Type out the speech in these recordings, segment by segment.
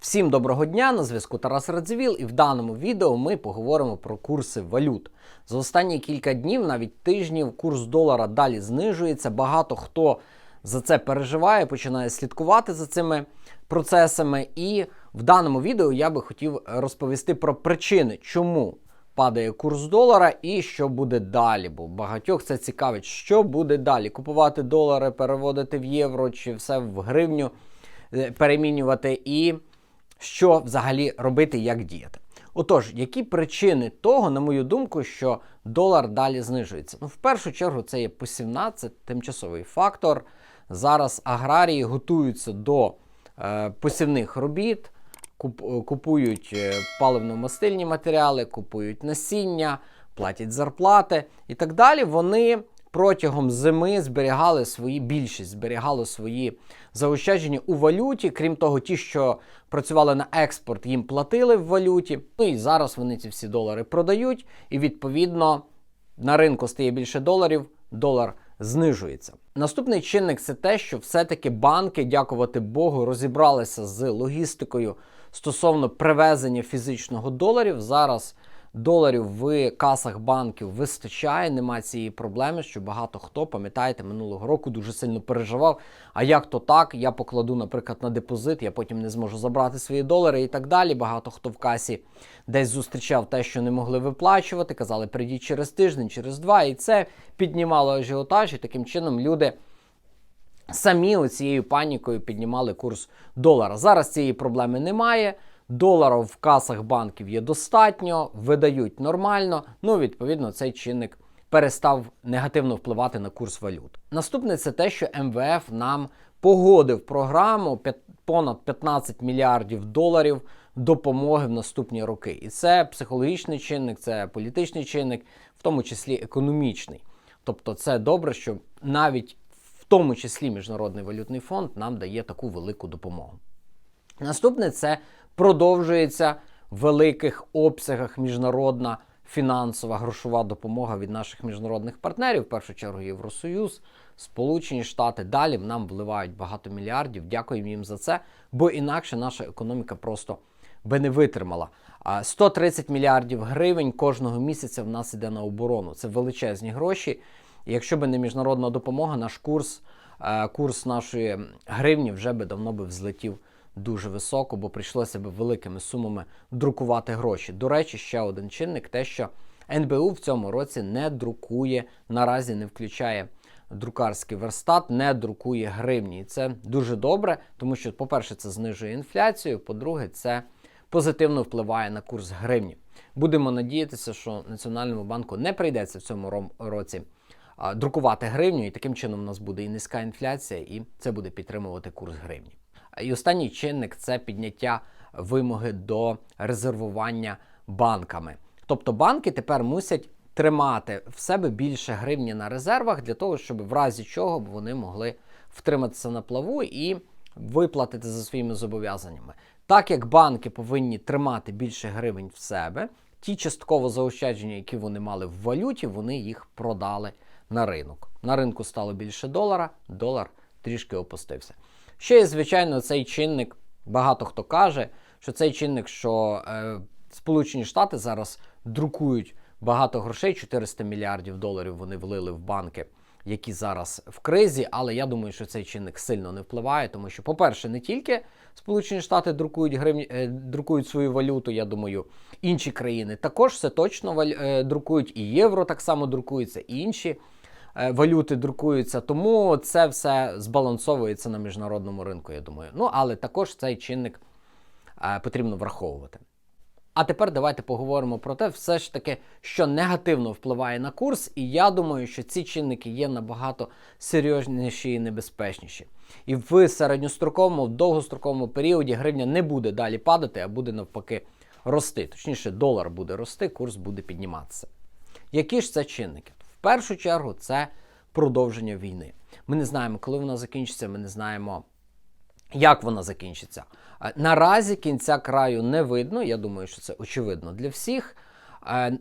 Всім доброго дня! На зв'язку Тарас Радзивіл, і в даному відео ми поговоримо про курси валют. За останні кілька днів, навіть тижнів, курс долара далі знижується. Багато хто за це переживає, починає слідкувати за цими процесами. І в даному відео я би хотів розповісти про причини, чому падає курс долара і що буде далі. Бо багатьох це цікавить, що буде далі: купувати долари, переводити в євро чи все в гривню е, перемінювати. і що взагалі робити, як діяти. Отож, які причини того, на мою думку, що долар далі знижується? Ну, в першу чергу, це є посівна, це тимчасовий фактор. Зараз аграрії готуються до е, посівних робіт, куп, купують е, паливно-мастильні матеріали, купують насіння, платять зарплати і так далі. Вони протягом зими зберігали свої більшість, зберігали свої заощадження у валюті. Крім того, ті, що працювали на експорт, їм платили в валюті. Ну і зараз вони ці всі долари продають, і відповідно на ринку стає більше доларів, долар знижується. Наступний чинник це те, що все-таки банки, дякувати Богу, розібралися з логістикою стосовно привезення фізичного доларів. Зараз доларів в касах банків вистачає, немає цієї проблеми, що багато хто, пам'ятаєте, минулого року дуже сильно переживав. А як то так, я покладу, наприклад, на депозит, я потім не зможу забрати свої долари і так далі. Багато хто в касі десь зустрічав те, що не могли виплачувати, казали, прийдіть через тиждень, через два. І це піднімало ажіотаж, і таким чином люди. Самі цією панікою піднімали курс долара. Зараз цієї проблеми немає. Доларів в касах банків є достатньо, видають нормально. Ну, відповідно, цей чинник перестав негативно впливати на курс валют. Наступне це те, що МВФ нам погодив програму понад 15 мільярдів доларів допомоги в наступні роки. І це психологічний чинник, це політичний чинник, в тому числі економічний. Тобто, це добре, що навіть в тому числі Міжнародний валютний фонд нам дає таку велику допомогу. Наступне це продовжується в великих обсягах міжнародна фінансова грошова допомога від наших міжнародних партнерів, в першу чергу Євросоюз, Сполучені Штати. Далі нам вливають багато мільярдів. Дякуємо їм за це, бо інакше наша економіка просто би не витримала. 130 мільярдів гривень кожного місяця в нас іде на оборону. Це величезні гроші. Якщо би не міжнародна допомога, наш курс, е, курс нашої гривні вже би давно би взлетів дуже високо, бо прийшлося б великими сумами друкувати гроші. До речі, ще один чинник: те, що НБУ в цьому році не друкує, наразі не включає друкарський верстат, не друкує гривні. І це дуже добре, тому що, по-перше, це знижує інфляцію, по-друге, це позитивно впливає на курс гривні. Будемо надіятися, що Національному банку не прийдеться в цьому році. Друкувати гривню, і таким чином у нас буде і низька інфляція, і це буде підтримувати курс гривні. І останній чинник це підняття вимоги до резервування банками. Тобто банки тепер мусять тримати в себе більше гривні на резервах для того, щоб в разі чого вони могли втриматися на плаву і виплатити за своїми зобов'язаннями. Так як банки повинні тримати більше гривень в себе, ті частково заощадження, які вони мали в валюті, вони їх продали на ринок. На ринку стало більше долара, долар трішки опустився. Ще є, звичайно, цей чинник. Багато хто каже, що цей чинник, що е, Сполучені Штати зараз друкують багато грошей, 400 мільярдів доларів вони влили в банки, які зараз в кризі. Але я думаю, що цей чинник сильно не впливає, тому що, по-перше, не тільки Сполучені Штати друкують гривні, е, друкують свою валюту. Я думаю, інші країни також все точно е, друкують, і євро так само друкується, і інші. Е, валюти друкуються, тому це все збалансовується на міжнародному ринку, я думаю. Ну, але також цей чинник е, потрібно враховувати. А тепер давайте поговоримо про те, все ж таки, що негативно впливає на курс, і я думаю, що ці чинники є набагато серйозніші і небезпечніші. І в середньостроковому, в довгостроковому періоді гривня не буде далі падати, а буде навпаки рости. Точніше, долар буде рости, курс буде підніматися. Які ж це чинники? Першу чергу це продовження війни. Ми не знаємо, коли вона закінчиться, ми не знаємо, як вона закінчиться. Наразі кінця краю не видно. Я думаю, що це очевидно для всіх.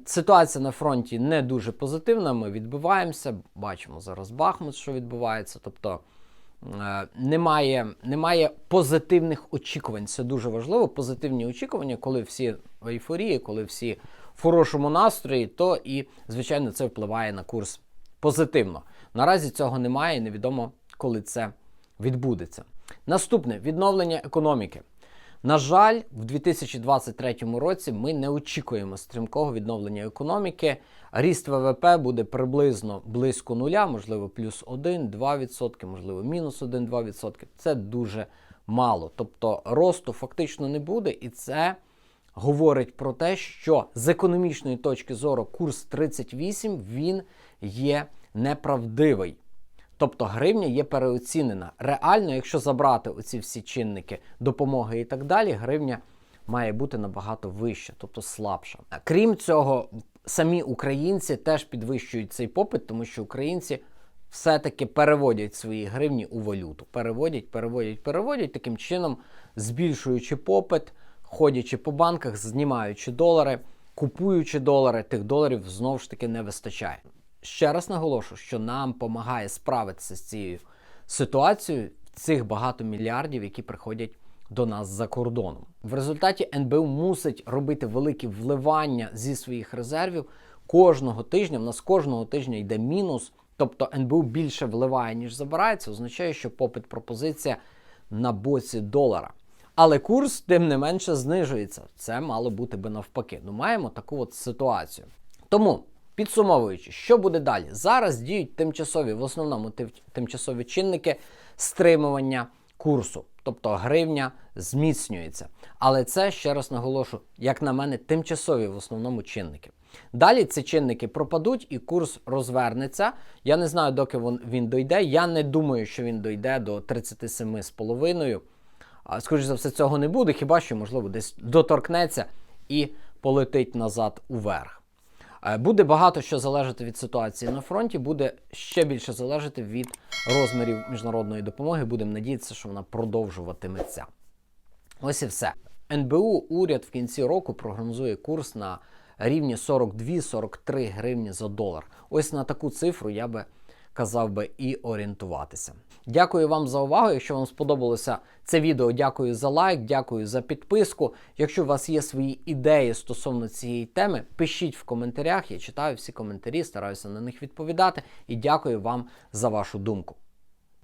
Ситуація на фронті не дуже позитивна. Ми відбиваємося, бачимо зараз Бахмут, що відбувається. Тобто е, немає, немає позитивних очікувань. Це дуже важливо. Позитивні очікування, коли всі в ейфорії, коли всі хорошому настрої, то і, звичайно, це впливає на курс позитивно. Наразі цього немає і невідомо, коли це відбудеться. Наступне відновлення економіки. На жаль, в 2023 році ми не очікуємо стрімкого відновлення економіки. Ріст ВВП буде приблизно близько нуля, можливо, плюс 1-2%, можливо, мінус 1-2%. Це дуже мало. Тобто росту фактично не буде, і це говорить про те, що з економічної точки зору курс 38 він є неправдивий. Тобто гривня є переоцінена. Реально, якщо забрати оці всі чинники допомоги і так далі, гривня має бути набагато вища, тобто слабша. Крім цього, самі українці теж підвищують цей попит, тому що українці все-таки переводять свої гривні у валюту. Переводять, переводять, переводять, таким чином збільшуючи попит, ходячи по банках, знімаючи долари, купуючи долари, тих доларів знову ж таки не вистачає. Ще раз наголошу, що нам допомагає справитися з цією ситуацією цих багато мільярдів, які приходять до нас за кордоном. В результаті НБУ мусить робити великі вливання зі своїх резервів кожного тижня. В нас кожного тижня йде мінус, тобто НБУ більше вливає, ніж забирає. Це означає, що попит пропозиція на боці долара. Але курс, тим не менше, знижується. Це мало бути би навпаки. Ну, маємо таку от ситуацію. Тому. Підсумовуючи, що буде далі? Зараз діють тимчасові, в основному тимчасові чинники стримування курсу, тобто гривня зміцнюється. Але це, ще раз наголошу, як на мене, тимчасові в основному чинники. Далі ці чинники пропадуть і курс розвернеться. Я не знаю, доки він дойде. Я не думаю, що він дойде до 37,5. Скоріше за все, цього не буде, хіба що, можливо, десь доторкнеться і полетить назад уверх. Е, буде багато що залежати від ситуації на фронті, буде ще більше залежати від розмірів міжнародної допомоги. Будемо надіятися, що вона продовжуватиметься. Ось і все. НБУ уряд в кінці року прогнозує курс на рівні 42-43 гривні за долар. Ось на таку цифру я би казав би і орієнтуватися. Дякую вам за увагу. Якщо вам сподобалося це відео, дякую за лайк, дякую за підписку. Якщо у вас є свої ідеї стосовно цієї теми, пишіть в коментарях. Я читаю всі коментарі, стараюся на них відповідати. І дякую вам за вашу думку.